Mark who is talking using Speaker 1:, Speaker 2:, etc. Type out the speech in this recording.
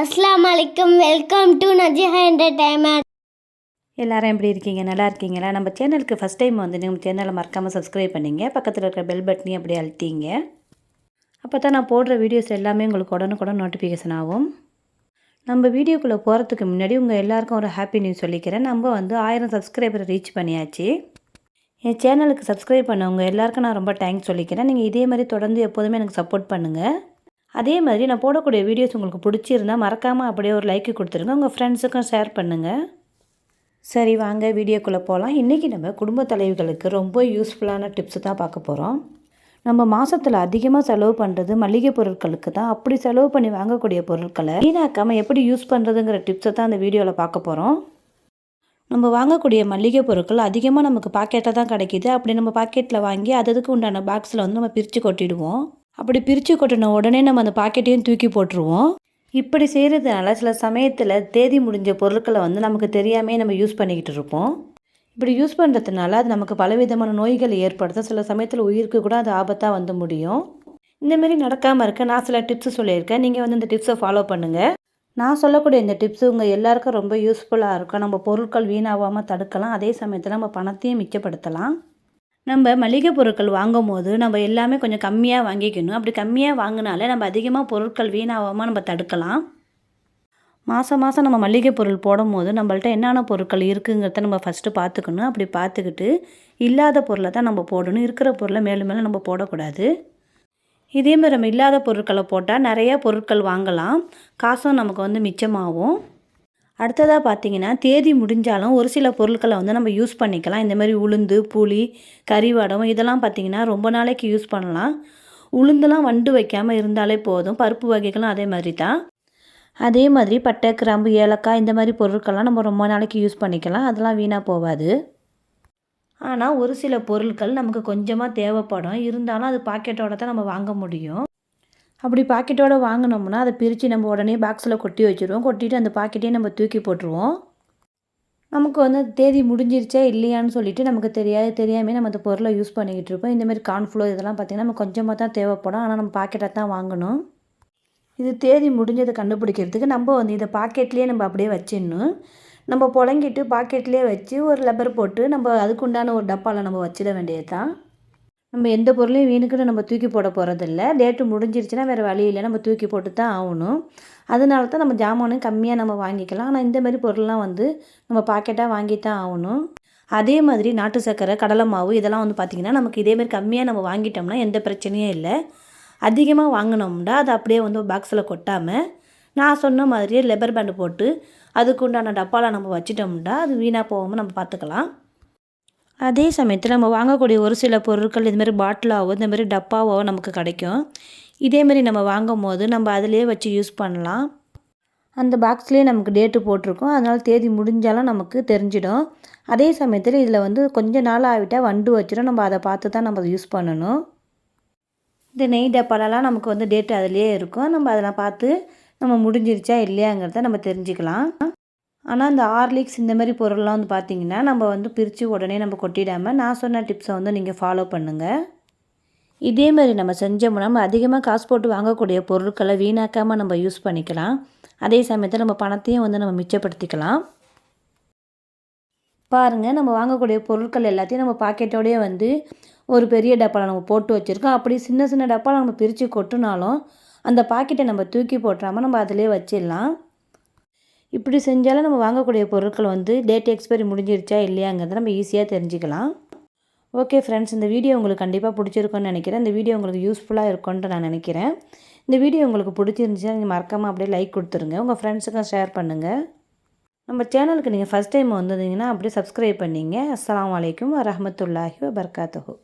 Speaker 1: அஸ்லாம் வலைக்கம் welcome to நஜிஹா entertainment எல்லாரும் எப்படி இருக்கீங்க நல்லா இருக்கீங்களா நம்ம சேனலுக்கு ஃபஸ்ட் டைம் வந்து நம்ம சேனலை மறக்காமல் சப்ஸ்கிரைப் பண்ணிங்க பக்கத்தில் இருக்கிற பெல் பட்டனையும் அப்படி அழுத்திங்க அப்போ தான் நான் போடுற வீடியோஸ் எல்லாமே உங்களுக்கு உடனுக்குடன் நோட்டிஃபிகேஷன் ஆகும் நம்ம வீடியோக்குள்ளே போகிறதுக்கு முன்னாடி உங்கள் எல்லாருக்கும் ஒரு ஹாப்பி நியூஸ் சொல்லிக்கிறேன் நம்ம வந்து ஆயிரம் சப்ஸ்கிரைபரை ரீச் பண்ணியாச்சு என் சேனலுக்கு சப்ஸ்கிரைப் பண்ணவங்க எல்லாருக்கும் நான் ரொம்ப தேங்க்ஸ் சொல்லிக்கிறேன் நீங்கள் இதே மாதிரி தொடர்ந்து எப்போதுமே எனக்கு சப்போர்ட் பண்ணுங்கள் அதே மாதிரி நான் போடக்கூடிய வீடியோஸ் உங்களுக்கு பிடிச்சிருந்தால் மறக்காமல் அப்படியே ஒரு லைக்கு கொடுத்துருங்க உங்கள் ஃப்ரெண்ட்ஸுக்கும் ஷேர் பண்ணுங்கள் சரி வாங்க வீடியோக்குள்ளே போகலாம் இன்றைக்கி நம்ம குடும்ப தலைவிகளுக்கு ரொம்ப யூஸ்ஃபுல்லான டிப்ஸு தான் பார்க்க போகிறோம் நம்ம மாதத்தில் அதிகமாக செலவு பண்ணுறது மளிகை பொருட்களுக்கு தான் அப்படி செலவு பண்ணி வாங்கக்கூடிய பொருட்களை வீணாக்காமல் எப்படி யூஸ் பண்ணுறதுங்கிற டிப்ஸை தான் அந்த வீடியோவில் பார்க்க போகிறோம் நம்ம வாங்கக்கூடிய மளிகை பொருட்கள் அதிகமாக நமக்கு பாக்கெட்டாக தான் கிடைக்கிது அப்படி நம்ம பாக்கெட்டில் வாங்கி அதுக்கு உண்டான பாக்ஸில் வந்து நம்ம பிரித்து கொட்டிடுவோம் அப்படி பிரித்து கொட்டின உடனே நம்ம அந்த பாக்கெட்டையும் தூக்கி போட்டுருவோம் இப்படி செய்கிறதுனால சில சமயத்தில் தேதி முடிஞ்ச பொருட்களை வந்து நமக்கு தெரியாமே நம்ம யூஸ் பண்ணிக்கிட்டு இருப்போம் இப்படி யூஸ் பண்ணுறதுனால அது நமக்கு பலவிதமான நோய்களை ஏற்படுத்தும் சில சமயத்தில் உயிருக்கு கூட அது ஆபத்தாக வந்து முடியும் இந்தமாரி நடக்காமல் இருக்க நான் சில டிப்ஸு சொல்லியிருக்கேன் நீங்கள் வந்து இந்த டிப்ஸை ஃபாலோ பண்ணுங்கள் நான் சொல்லக்கூடிய இந்த டிப்ஸு உங்கள் எல்லாருக்கும் ரொம்ப யூஸ்ஃபுல்லாக இருக்கும் நம்ம பொருட்கள் வீணாகாமல் தடுக்கலாம் அதே சமயத்தில் நம்ம பணத்தையும் மிச்சப்படுத்தலாம் நம்ம மளிகை பொருட்கள் வாங்கும் போது நம்ம எல்லாமே கொஞ்சம் கம்மியாக வாங்கிக்கணும் அப்படி கம்மியாக வாங்கினாலே நம்ம அதிகமாக பொருட்கள் வீணாகாமல் நம்ம தடுக்கலாம் மாதம் மாதம் நம்ம மளிகை பொருள் போடும் போது நம்மள்ட்ட என்னென்ன பொருட்கள் இருக்குங்கிறத நம்ம ஃபஸ்ட்டு பார்த்துக்கணும் அப்படி பார்த்துக்கிட்டு இல்லாத பொருளை தான் நம்ம போடணும் இருக்கிற பொருளை மேலும் மேலும் நம்ம போடக்கூடாது இதே மாதிரி நம்ம இல்லாத பொருட்களை போட்டால் நிறையா பொருட்கள் வாங்கலாம் காசும் நமக்கு வந்து மிச்சமாகும் அடுத்ததாக பார்த்தீங்கன்னா தேதி முடிஞ்சாலும் ஒரு சில பொருட்களை வந்து நம்ம யூஸ் பண்ணிக்கலாம் இந்த மாதிரி உளுந்து புளி கறிவடம் இதெல்லாம் பார்த்திங்கன்னா ரொம்ப நாளைக்கு யூஸ் பண்ணலாம் உளுந்தெல்லாம் வண்டு வைக்காமல் இருந்தாலே போதும் பருப்பு வகைகளும் அதே மாதிரி தான் அதே மாதிரி பட்டை கிராம்பு ஏலக்காய் இந்த மாதிரி பொருட்கள்லாம் நம்ம ரொம்ப நாளைக்கு யூஸ் பண்ணிக்கலாம் அதெல்லாம் வீணாக போகாது ஆனால் ஒரு சில பொருட்கள் நமக்கு கொஞ்சமாக தேவைப்படும் இருந்தாலும் அது பாக்கெட்டோட தான் நம்ம வாங்க முடியும் அப்படி பாக்கெட்டோடு வாங்கினோம்னா அதை பிரித்து நம்ம உடனே பாக்ஸில் கொட்டி வச்சுருவோம் கொட்டிட்டு அந்த பாக்கெட்டே நம்ம தூக்கி போட்டுருவோம் நமக்கு வந்து தேதி முடிஞ்சிருச்சா இல்லையான்னு சொல்லிட்டு நமக்கு தெரியாது தெரியாமல் நம்ம அந்த பொருளை யூஸ் பண்ணிக்கிட்டு இருப்போம் இந்தமாதிரி கான்ஃப்ளோ இதெல்லாம் பார்த்திங்கன்னா நம்ம கொஞ்சமாக தான் தேவைப்படும் ஆனால் நம்ம பாக்கெட்டை தான் வாங்கணும் இது தேதி முடிஞ்சதை கண்டுபிடிக்கிறதுக்கு நம்ம வந்து இதை பாக்கெட்லேயே நம்ம அப்படியே வச்சிடணும் நம்ம புழங்கிட்டு பாக்கெட்லேயே வச்சு ஒரு லெப்பர் போட்டு நம்ம அதுக்குண்டான ஒரு டப்பாவில் நம்ம வச்சிட வேண்டியது தான் நம்ம எந்த பொருளையும் வீணுக்குன்னு நம்ம தூக்கி போட போகிறதில்ல டேட்டு முடிஞ்சிருச்சுன்னா வேறு வழி இல்லை நம்ம தூக்கி போட்டு தான் ஆகணும் அதனால தான் நம்ம ஜாமானும் கம்மியாக நம்ம வாங்கிக்கலாம் ஆனால் இந்த மாதிரி பொருள்லாம் வந்து நம்ம பாக்கெட்டாக வாங்கி தான் ஆகணும் அதே மாதிரி நாட்டு சர்க்கரை கடலை மாவு இதெல்லாம் வந்து பார்த்திங்கன்னா நமக்கு இதேமாரி கம்மியாக நம்ம வாங்கிட்டோம்னா எந்த பிரச்சனையும் இல்லை அதிகமாக வாங்கினோம்னா அது அப்படியே வந்து பாக்ஸில் கொட்டாமல் நான் சொன்ன மாதிரியே லெபர் பேண்டு போட்டு அதுக்கு உண்டான டப்பாவில் நம்ம வச்சிட்டோம்னா அது வீணாக போகாமல் நம்ம பார்த்துக்கலாம் அதே சமயத்தில் நம்ம வாங்கக்கூடிய ஒரு சில பொருட்கள் இதுமாரி பாட்டிலாவோ மாதிரி டப்பாவோ நமக்கு கிடைக்கும் இதேமாரி நம்ம வாங்கும் போது நம்ம அதிலே வச்சு யூஸ் பண்ணலாம் அந்த பாக்ஸ்லேயே நமக்கு டேட்டு போட்டிருக்கோம் அதனால் தேதி முடிஞ்சாலும் நமக்கு தெரிஞ்சிடும் அதே சமயத்தில் இதில் வந்து கொஞ்ச நாள் ஆகிட்டால் வண்டு வச்சிடும் நம்ம அதை பார்த்து தான் நம்ம யூஸ் பண்ணணும் இந்த நெய் டப்பாலலாம் நமக்கு வந்து டேட்டு அதிலே இருக்கும் நம்ம அதெல்லாம் பார்த்து நம்ம முடிஞ்சிருச்சா இல்லையாங்கிறத நம்ம தெரிஞ்சுக்கலாம் ஆனால் இந்த ஹார்லிக்ஸ் இந்த மாதிரி பொருள்லாம் வந்து பார்த்திங்கன்னா நம்ம வந்து பிரித்து உடனே நம்ம கொட்டிடாமல் நான் சொன்ன டிப்ஸை வந்து நீங்கள் ஃபாலோ பண்ணுங்கள் இதே மாதிரி நம்ம செஞ்சோம்னா நம்ம அதிகமாக காசு போட்டு வாங்கக்கூடிய பொருட்களை வீணாக்காமல் நம்ம யூஸ் பண்ணிக்கலாம் அதே சமயத்தில் நம்ம பணத்தையும் வந்து நம்ம மிச்சப்படுத்திக்கலாம் பாருங்கள் நம்ம வாங்கக்கூடிய பொருட்கள் எல்லாத்தையும் நம்ம பாக்கெட்டோடையே வந்து ஒரு பெரிய டப்பாவில் நம்ம போட்டு வச்சுருக்கோம் அப்படி சின்ன சின்ன டப்பாவில் நம்ம பிரித்து கொட்டினாலும் அந்த பாக்கெட்டை நம்ம தூக்கி போட்டுறாமல் நம்ம அதிலே வச்சிடலாம் இப்படி செஞ்சாலும் நம்ம வாங்கக்கூடிய பொருட்கள் வந்து டேட் எக்ஸ்பைரி முடிஞ்சிருச்சா இல்லையாங்கிறத நம்ம ஈஸியாக தெரிஞ்சுக்கலாம் ஓகே ஃப்ரெண்ட்ஸ் இந்த வீடியோ உங்களுக்கு கண்டிப்பாக பிடிச்சிருக்கோன்னு நினைக்கிறேன் இந்த வீடியோ உங்களுக்கு யூஸ்ஃபுல்லாக இருக்கும்னு நான் நினைக்கிறேன் இந்த வீடியோ உங்களுக்கு பிடிச்சிருந்துச்சுன்னா நீங்கள் மறக்காமல் அப்படியே லைக் கொடுத்துருங்க உங்கள் ஃப்ரெண்ட்ஸுக்கும் ஷேர் பண்ணுங்கள் நம்ம சேனலுக்கு நீங்கள் ஃபஸ்ட் டைம் வந்ததுங்கன்னா அப்படியே சப்ஸ்கிரைப் பண்ணிங்க அஸ்லாம் வலைக்கம் வரமத்துல்லாஹி வபர்காத்தஹூ